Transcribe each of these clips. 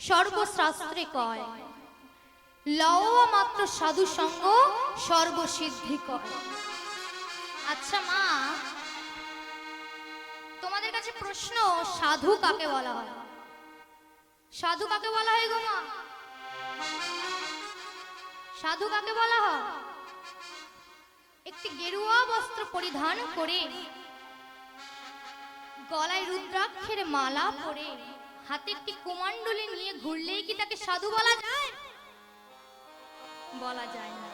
সর্বশাস্ত্রে কয় লওয়া মাত্র সাধু সঙ্গ সর্বসিদ্ধি কয় আচ্ছা মা, তোমাদের কাছে প্রশ্ন, সাধু কাকে বলা হয়? সাধু কাকে বলা হয় গো মা? সাধু কাকে বলা হয়? একটি গেরুয়া বস্ত্র পরিধান করে গলায় রুদ্রাক্ষের মালা পরে হাতে একটি কুমান্ডলি নিয়ে ঘুরলেই কি তাকে সাধু বলা যায়? বলা যায় না।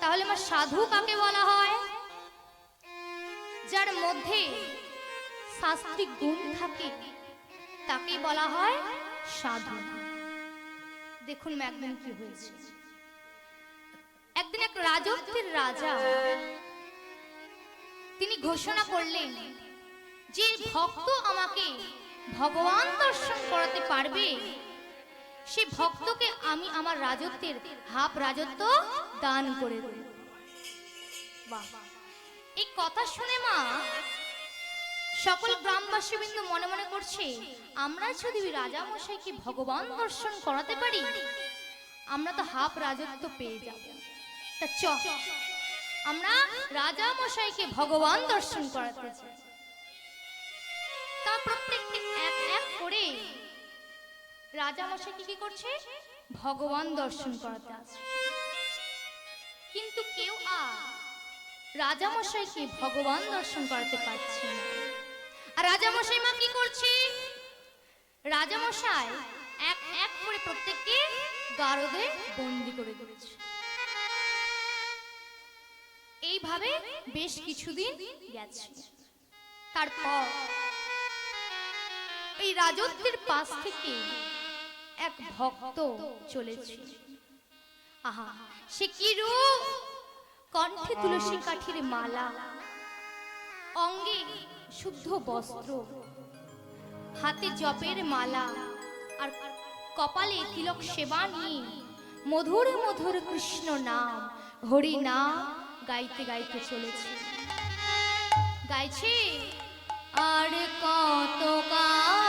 তাহলে আমার সাধু কাকে বলা হয়? যার মধ্যে শাস্ত্রিক গুণ থাকে, তাকে বলা হয় সাধু। দেখুন একদিন কি হয়েছে। একদিন এক রাজত্বের রাজা, তিনি ঘোষণা করলেন যে ভক্ত আমাকে ভগবান দর্শন করাতে পারবে, সে ভক্তকে আমি আমার রাজত্বের হাফ রাজত্ব দান করে দেব। এই কথা শুনে মা, সকল গ্রামবাসী বিন্দু মনে মনে করছে, আমরা যদি রাজা মশাইকে ভগবান দর্শন করাতে পারি, আমরা তো হাফ রাজত্ব পেয়ে যাব। তা চ, আমরা রাজা মশাইকে ভগবান দর্শন করাতে চাই। তা প্রত্যেককে এক এক করে রাজা মশাইকে কি করছে? ভগবান দর্শন করাতে আসছে। কিন্তু কেউ আর রাজা মশাইকে ভগবান দর্শন করাতে পারছে না। আর রাজা মশাই মা কি করছে? রাজা মশাই এক এক করে প্রত্যেককে গারদে বন্দি করে দিয়েছে। এইভাবে বেশ কিছুদিন গেছে। তারপর এই রাজত্বের পাশ থেকে এক ভক্ত চলেছে আহা, সে কি রূপ? কণ্ঠে তুলসী কাঠির মালা, অঙ্গে শুদ্ধ বস্ত্র, হাতে জপের মালা, আর কপালে তিলক সেবা নিয়ে মধুর মধুর কৃষ্ণ নাম, হরি নাম গাইতে গাইতে চলেছে। গাইছে, আর কত গিরিধারিলা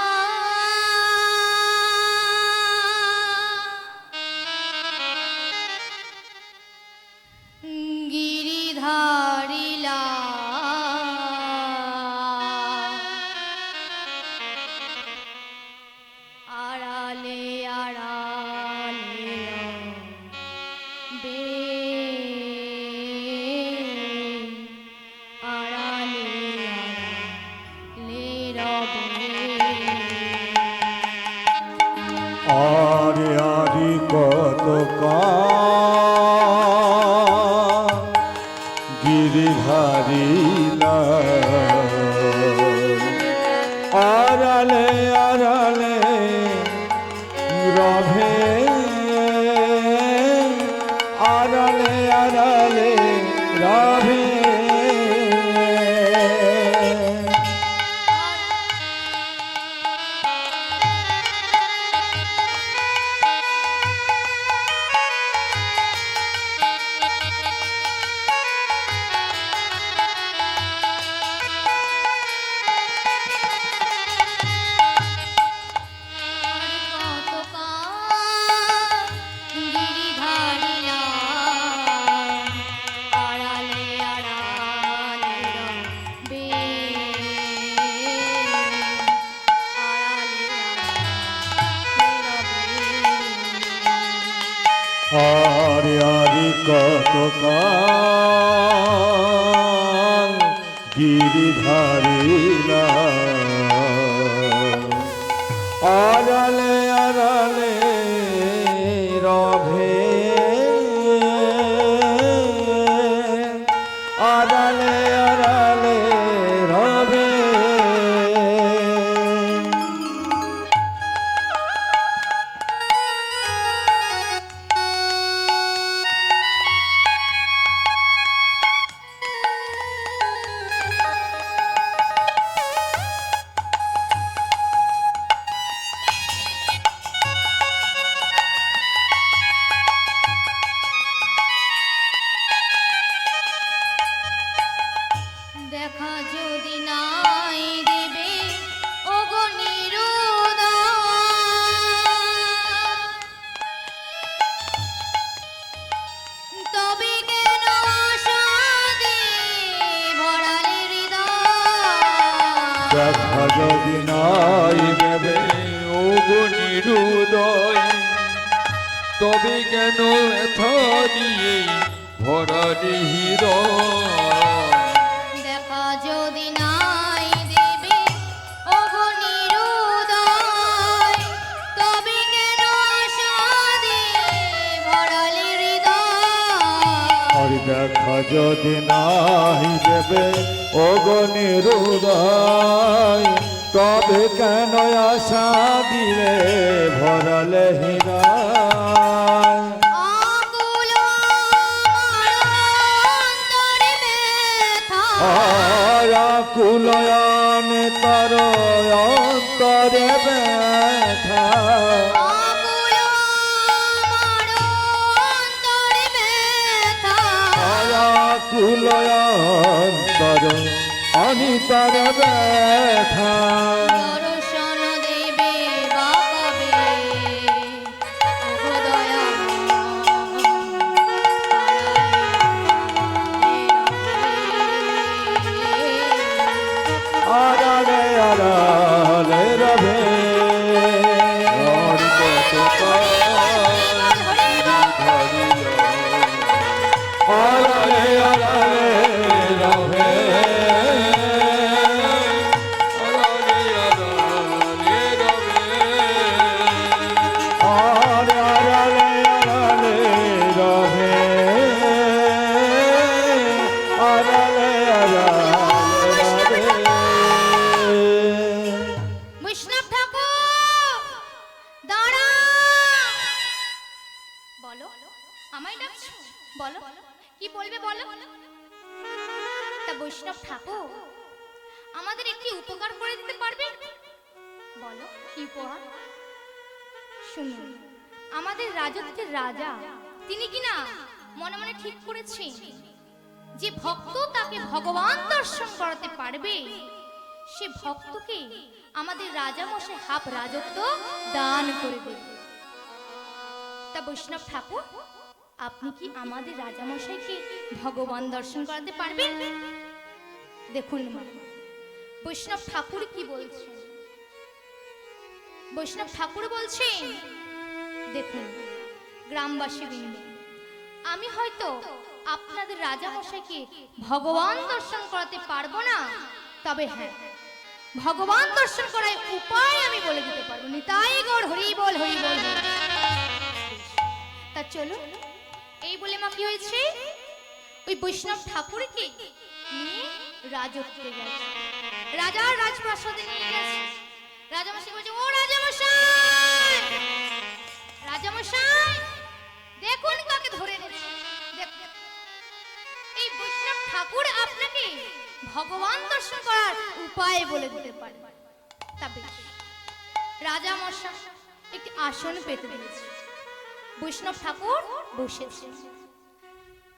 গিরিধারিলা আড়ালে আড়ালে নিরুদয় তবে কেন ব্যথা দিয়ে ভরা হৃদয়? দেখা যদি হৃদয়? আর দেখা যদি নাই দেবে অগনিরুদয় তবে কেন আশা দিয়ে ভরলে হীরা কুলয়ান তার অনিতর ব্যথা যে ভক্ত তাকে ভগবান দর্শন করাতে পারবে, সে ভক্তকে আমাদের রাজা মশাই হাফ রাজত্ব দান করে দেবে। তা বৈষ্ণব ঠাকুর, আপনি কি আমাদের রাজা মশাইকে ভগবান দর্শন করাতে পারবেন? দেখুন বৈষ্ণব ঠাকুর কি বলছেন? বৈষ্ণব ঠাকুর বলছেন, দেখুন গ্রামবাসী আমি হয়তো আপনাদের রাজা মশাইকে ভগবান দর্শন করাতে পারব না? তবে হ্যাঁ ভগবান দর্শন করার উপায় আমি বলে দিতে পারব। নিতাই গৌর হরি বল হরি বল তা চলো এই বলে মা কি হয়েছে? ওই বৈষ্ণব ঠাকুরকে নিয়ে রাজত্বে গেছে। রাজার রাজপ্রাসাদে নিয়ে গেছে। রাজামশাই বলছে, ও রাজামশাই রাজামশাই, দেখুন কাকে ধরে। এই বৈষ্ণব ঠাকুর আপনাকে ভগবান দর্শন করার উপায় বলে দিতে পারে। তা বেশ। রাজা মশা একটি আসন পেতে দিয়েছে। বৈষ্ণব ঠাকুর বসেছে।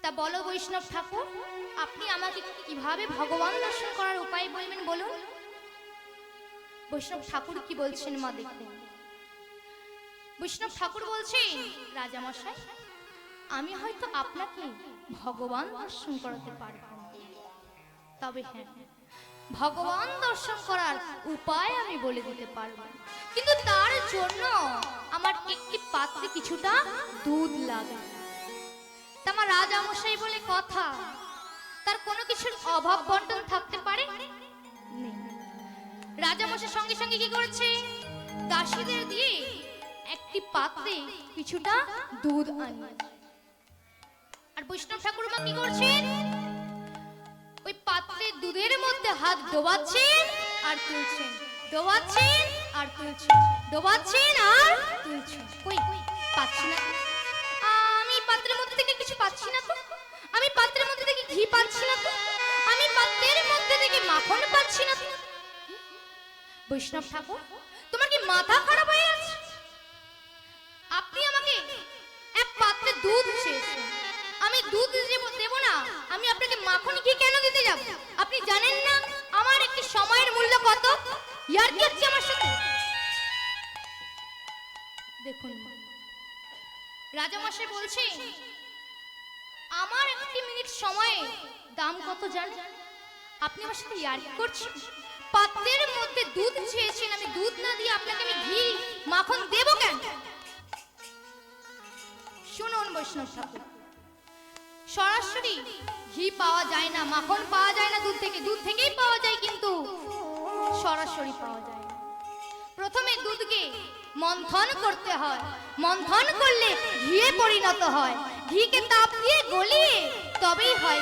তা বলো বৈষ্ণব ঠাকুর, আপনি আমাকে কীভাবে ভগবান দর্শন করার উপায় বলবেন বলুন? বৈষ্ণব ঠাকুর কি বলছেন মা দেখুন বৈষ্ণব ঠাকুর বলছেন, রাজা মশাই, আমি হয়তো আপনাকে ভগবান দর্শন করাতে পারব তবে হ্যাঁ ভগবান দর্শন করার উপায় আমি বলে দিতে পারব। কিন্তু তার জন্য আমার একটি পাত্রে কিছুটা দুধ লাগে। আমার রাজা মশাই বলে কথা, তার কোনো কিছুর অভাব বন্টন থাকতে পারে? রাজা মশাই সঙ্গে সঙ্গে কি করেছে? দাসীদের দিয়ে একটি পাত্রে কিছুটা দুধ আনিয়েছে। আর বৈষ্ণব ঠাকুরমা কি করছেন? ওই পাত্রে দুধের মধ্যে হাত ডোবাচ্ছেন আর তুলছেন। ডোবাচ্ছেন আর তুলছেন। ডোবাচ্ছেন আর তুলছেন। কই? পাচ্ছি না। আমি পাত্রের মধ্যে থেকে কিছু পাচ্ছি না তো। আমি পাত্রের মধ্যে থেকে ঘি পাচ্ছি না তো। আমি পাত্রের মধ্যে থেকে মাখন পাচ্ছি না তো। বৈষ্ণব ঠাকুর, তোমার কি মাথা খারাপ হয়ে আছে আপনি আমাকে এক পাত্রে দুধ আমি দুধ দেব না। আমি আপনাকে মাখন ঘি কেন দিতে যাব? আপনি জানেন না আমার একটি সময়ের মূল্য কত? ইয়ার কি হচ্ছে আমার সাথে? দেখুন, রাজামশাই বলছে, আমার একটি মিনিট সময়ে দাম কত জানেন? আপনি আমার সাথে ইয়ার করছেন? পাত্রের মধ্যে দুধ চেয়েছেন, আমি দুধ না দিয়ে আপনাকে আমি ঘি, মাখন দেবো কেন? শুনুন বৈষ্ণব ঠাকুর। সরাসরি ঘি পাওয়া যায় না, মাখন পাওয়া যায় না, দুধ থেকে, দুধ থেকেই পাওয়া যায় কিন্তু সরাসরি পাওয়া যায় প্রথমে দুধকে মন্থন করতে হয়। মন্থন করলে ঘিয়ে পরিণত হয়। ঘিকে তাপ দিয়ে গলিয়ে তবেই হয়।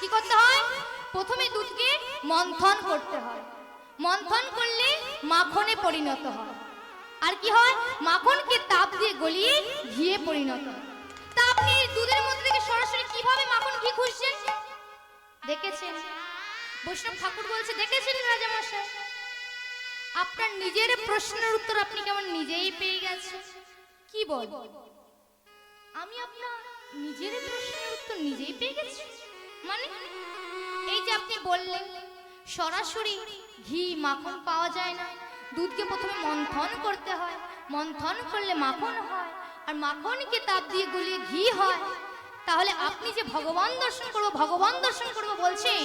কি করতে হয়? প্রথমে দুধকে মন্থন করতে হয়। মন্থন করলে মাখনে পরিণত হয়। আর কি হয়? মাখনকে তাপ দিয়ে গলিয়ে ঘিয়ে পরিণত হয়। আপনি দুধের মধ্যে থেকে সরাসরি কীভাবে মাখন ঘি খুঁজছেন? দেখেছেন? বৈষ্ণব ঠাকুর বলছে, দেখেছেন রাজামশাই? আপনার নিজের প্রশ্নের উত্তর আপনি কেমন নিজেই পেয়ে গেছেন? কি বল? আমি আপনার নিজের প্রশ্নের উত্তর নিজেই পেয়ে গেছি। মানে? এই যে আপনি বললেন, সরাসরি ঘি, মাখন পাওয়া যায় না। দুধকে প্রথমে মন্থন করতে হয়। মন্থন করলে মাখন হয়। আর মাখনকে তাপ দিয়ে গলিয়ে ঘি হয়। তাহলে আপনি যে ভগবান দর্শন করব, ভগবান দর্শন করব বলছেন,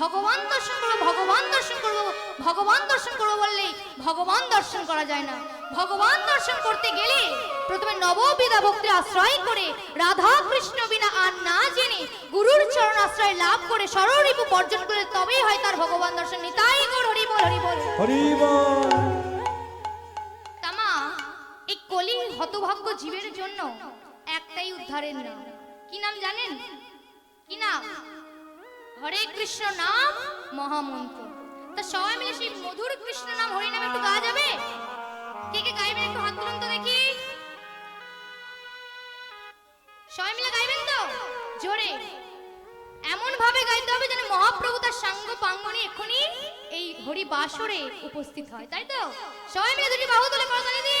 ভগবান দর্শন করব, ভগবান দর্শন করব, ভগবান দর্শন করব বললে ভগবান দর্শন করা যায় না। ভগবান দর্শন করতে গেলে প্রথমে নববিধা ভক্তি আশ্রয় করে রাধা কৃষ্ণ বিনা আর না জেনে গুরুর চরণ আশ্রয় লাভ করে সররিপু বর্জন করে তবেই হয় তার ভগবান দর্শন। নিতাই গৌর হরি বল হরি বল। হরিব তামা কলি হতভাগ্য জীবের জন্য একটাই উদ্ধারের নাম কি নাম জানেন? কি নাম? হরে কৃষ্ণ নাম মহামন্ত্র। তা সবাই মিলে সেই মধুর কৃষ্ণ নাম হরি নাম একটু গাওয়া যাবে? কে কে গাইবেন একটু হাত তুলুন তো দেখি। সবাই মিলে গাইবেন তো? জোরে। এমন ভাবে গাইতে হবে যেন মহাপ্রভু তার সাঙ্গ পাঙ্গনি এক্ষুনি এই হরি বাসরে উপস্থিত হয়। তাই তো? সবাই মিলে দুটি বাহু তুলে করতালি দি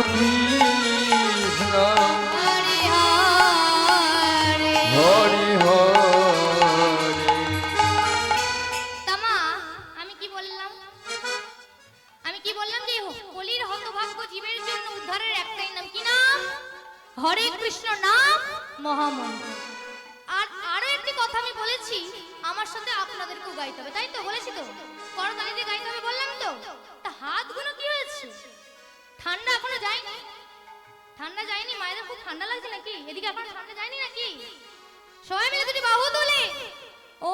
মহামন্ত্র। আর আরও একটি কথা আমি বলেছি আমার সাথে আপনাদেরকেও গাইতে হবে তাই তো বলেছি তো? করতালি দিয়ে গাইতে হবে বললাম তো? তা হাতগুলো কি হয়েছে? ঠান্ডা এখনও যায়নি? ঠান্ডা যায়নি? মায়েদের খুব ঠান্ডা লাগছে নাকি? এদিকে এখনও ঠান্ডা যায়নি নাকি? সবাই মিলে দুটি বাহু তোলে। ও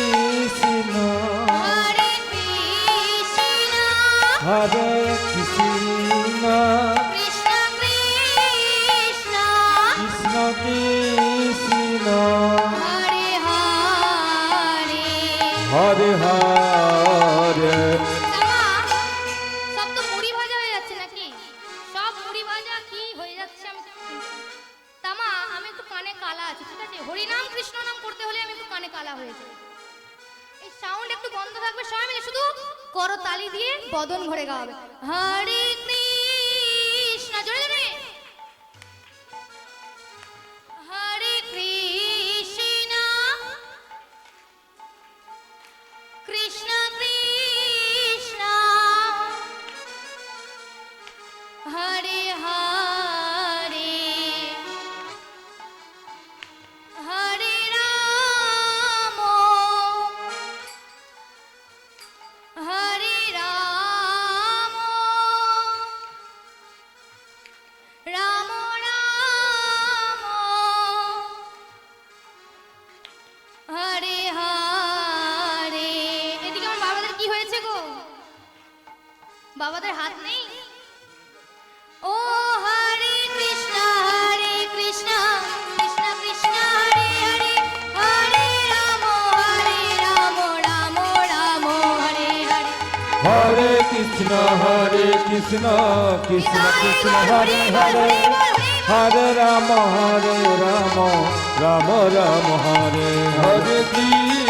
শুধু করো তালি দিয়ে বদন ভরে গাওয়াবে হরে বাবাদের হাত নেই? ও হরে কৃষ্ণ হরে কৃষ্ণ কৃষ্ণ কৃষ্ণ হরে হরে হরে রাম হরে রাম রাম রাম হরে হরে। হরে কৃষ্ণ হরে কৃষ্ণ কৃষ্ণ কৃষ্ণ হরে হরে। হরে রাম হরে রাম রাম রাম হরে হরে। কৃষ্ণ।